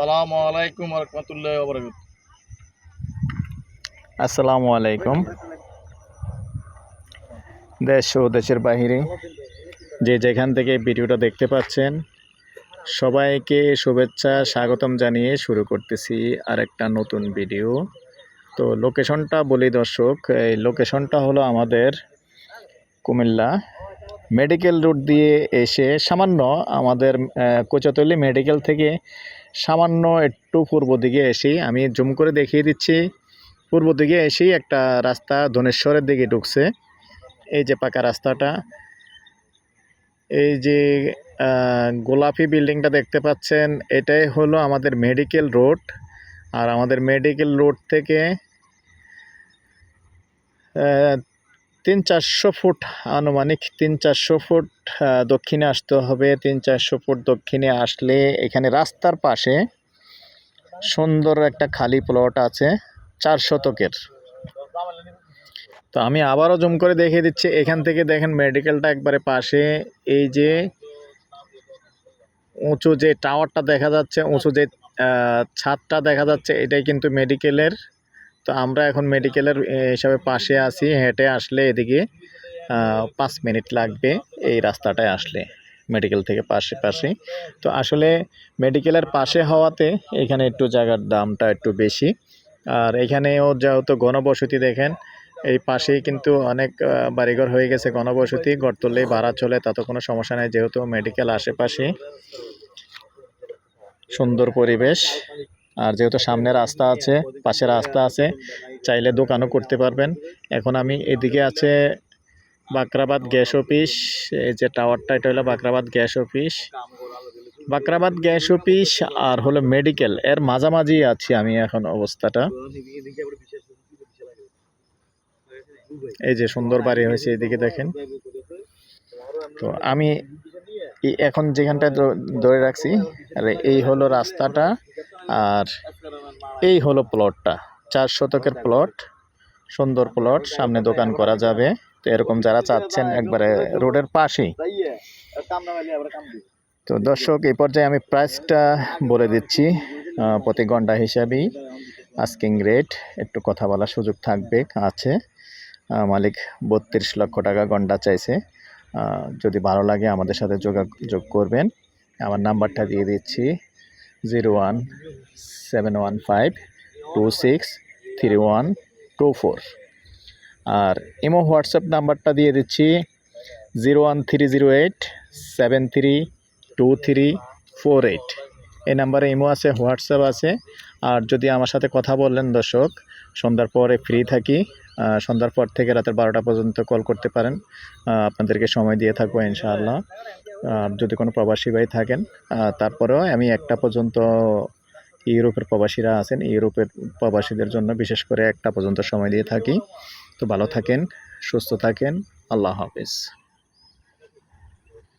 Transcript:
আসসালামু আলাইকুম রহমতুল্লাহ আসসালামু আলাইকুম। দেশ ও দেশের বাহিরে যে যেখান থেকে ভিডিওটা দেখতে পাচ্ছেন, সবাইকে শুভেচ্ছা, স্বাগতম জানিয়ে শুরু করতেছি আরেকটা নতুন ভিডিও। তো লোকেশনটা বলি দর্শক, এই লোকেশনটা হলো আমাদের কুমিল্লা মেডিকেল রুট দিয়ে এসে সামান্য আমাদের কোচাতলি মেডিকেল থেকে সামান্য একটু পূর্ব দিকে এসেই আমি জুম করে দেখিয়ে দিচ্ছি। পূর্ব দিকে এসেই একটা রাস্তা ধনেশ্বরের দিকে ঢুকছে। এই যে পাকা রাস্তাটা। এই যে গোলাপি বিল্ডিংটা দেখতে পাচ্ছেন, এটাই হলো আমাদের মেডিকেল রোড। আর আমাদের মেডিকেল রোড থেকে তিন চারশো ফুট আনুমানিক তিন চারশো ফুট দক্ষিণে আসতে হবে। তিন চারশো ফুট দক্ষিণে আসলে এখানে রাস্তার পাশে সুন্দর একটা খালি প্লট আছে, চার শতকের। তো আমি আবারও জুম করে দেখিয়ে দিচ্ছি। এখান থেকে দেখেন মেডিকেলটা একবারে পাশে। এই যে উঁচু যে টাওয়ারটা দেখা যাচ্ছে, উঁচু যে ছাদটা দেখা যাচ্ছে, এটাই কিন্তু মেডিকেলের তো আমরা এখন মেডিকেলের হিসাবে পাশে আছি, হেঁটে আসলে এদিকে পাঁচ মিনিট লাগবে এই রাস্তাটায় আসলে মেডিকেল থেকে পাশে পাশে। তো আসলে মেডিকেলের পাশে হওয়াতে এখানে একটু জায়গার দামটা একটু বেশি। আর এখানেও যেহেতু ঘনবসতি দেখেন, এই পাশেই কিন্তু অনেক বাড়িঘর হয়ে গেছে ঘনবসতি, ঘর তুললেই ভাড়া চলে তাতে কোনো সমস্যা নেই, যেহেতু মেডিকেল আশেপাশে সুন্দর পরিবেশ। আর যেহেতু সামনে রাস্তা আছে, পাশে রাস্তা আছে, চাইলে দোকানও করতে পারবেন। এখন আমি এদিকে আছে বাকরাবাদ গ্যাস অফিস, এই যে টাওয়ারটা, এটা হলো Bakrabad gas office. Bakrabad gas office আর হলো মেডিকেল, এর মাঝামাঝি আছি আমি এখন অবস্থাটা। এই যে সুন্দর বাড়ি হয়েছে, এদিকে দেখেন। তো আমি এখন যেখানটায় দ- ধরে রাখছি, আর এই হলো রাস্তাটা। আর এই হলো প্লটটা চার শতকের প্লট সুন্দর প্লট সামনে দোকান করা যাবে। তো এরকম যারা চাচ্ছেন একবারে রোডের পাশেই। তো দর্শক, এই পর্যায়ে আমি প্রাইসটা বলে দিচ্ছি প্রতি ঘণ্টা হিসাবেই। আস্কিং রেট একটু কথা বলার সুযোগ থাকবে, আছে। মালিক বত্রিশ লক্ষ টাকা ঘণ্টা চাইছে। যদি ভালো লাগে আমাদের সাথে যোগাযোগ করবেন। আমার নাম্বারটা দিয়ে দিচ্ছি। Zero one seven one five two six three one two four আর ইমো হোয়াটসঅ্যাপ নাম্বারটা দিয়ে দিচ্ছি zero one three zero eight seven three two three four eight এই নাম্বারে ইমো আছে, হোয়াটসঅ্যাপ আছে। আর যদি আমার সাথে কথা বললেন দর্শক, সন্ধ্যার পরে ফ্রি থাকি। সন্ধ্যার পর থেকে রাতের বারোটা পর্যন্ত কল করতে পারেন। আপনাদেরকে সময় দিয়ে থাকব ইনশাআল্লাহ। যদি কোনো প্রবাসী ভাই থাকেন তারপরেও আমি একটা পর্যন্ত ইউরোপের প্রবাসীরা আছেন, ইউরোপের প্রবাসীদের জন্য বিশেষ করে একটা পর্যন্ত সময় দিয়ে থাকি। তো ভালো থাকেন, সুস্থ থাকেন। আল্লাহ হাফিজ।